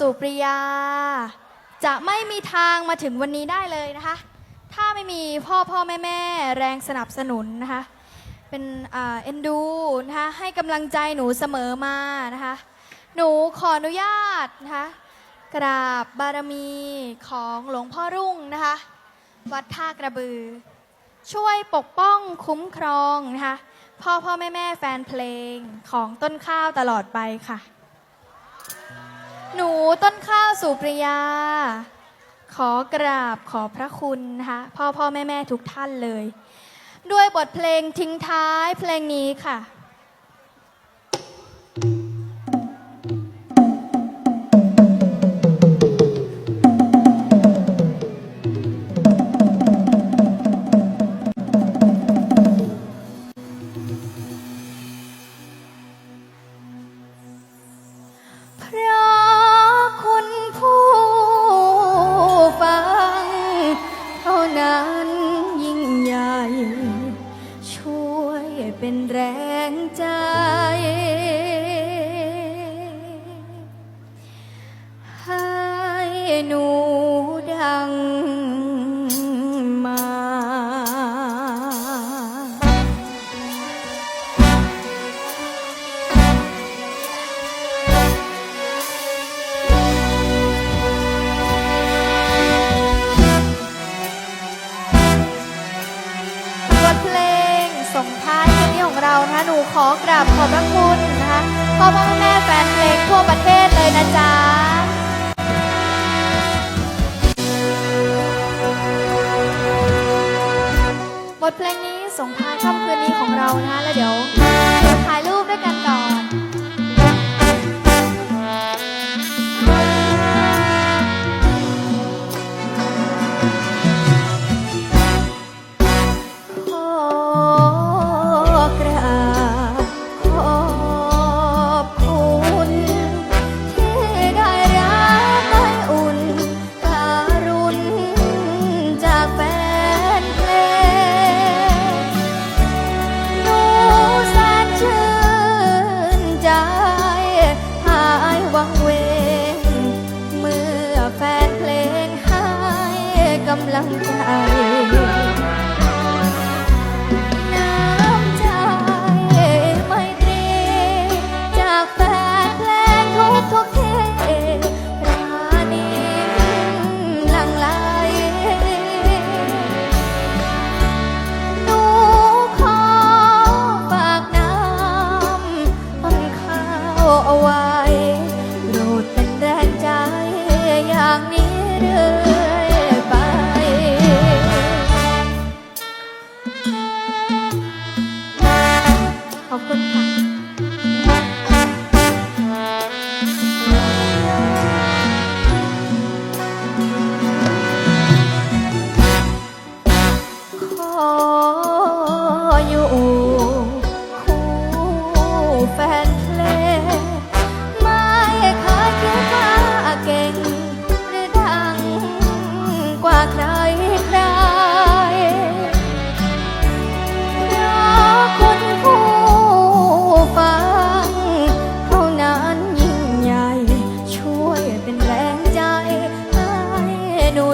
สุปริยา จะไม่มีทางมาถึงวันนี้ได้เลยนะคะ ถ้าไม่มีพ่อพ่อแม่แม่แรงสนับสนุนนะคะ เป็นเอ็นดูนะคะให้กำลังใจหนูเสมอมานะคะ หนูขออนุญาตนะคะกราบบารมีของหลวงพ่อรุ่งนะคะ วัดท่ากระบือ ช่วยปกป้องคุ้มครองนะคะพ่อพ่อแม่แม่แฟนเพลงของต้นข้าวตลอดไปค่ะ สุปริยา ขอกราบขอพระคุณนะคะพ่อพ่อแม่แม่ทุกท่านเลย ด้วยบทเพลงทิ้งท้ายเพลงนี้ค่ะ เป็นแรงใจ ให้หนูดัง ส่งท้ายวันนี้ของเรานะหนูขอกราบขอบพระคุณนะคะพ่อพ่อแม่แฟนเพลงทั่วประเทศเลยนะจ๊ะบทเพลงนี้ส่งท้ายค่ำคืนนี้ของเรานะคะแล้วเดี๋ยว ใจ หนู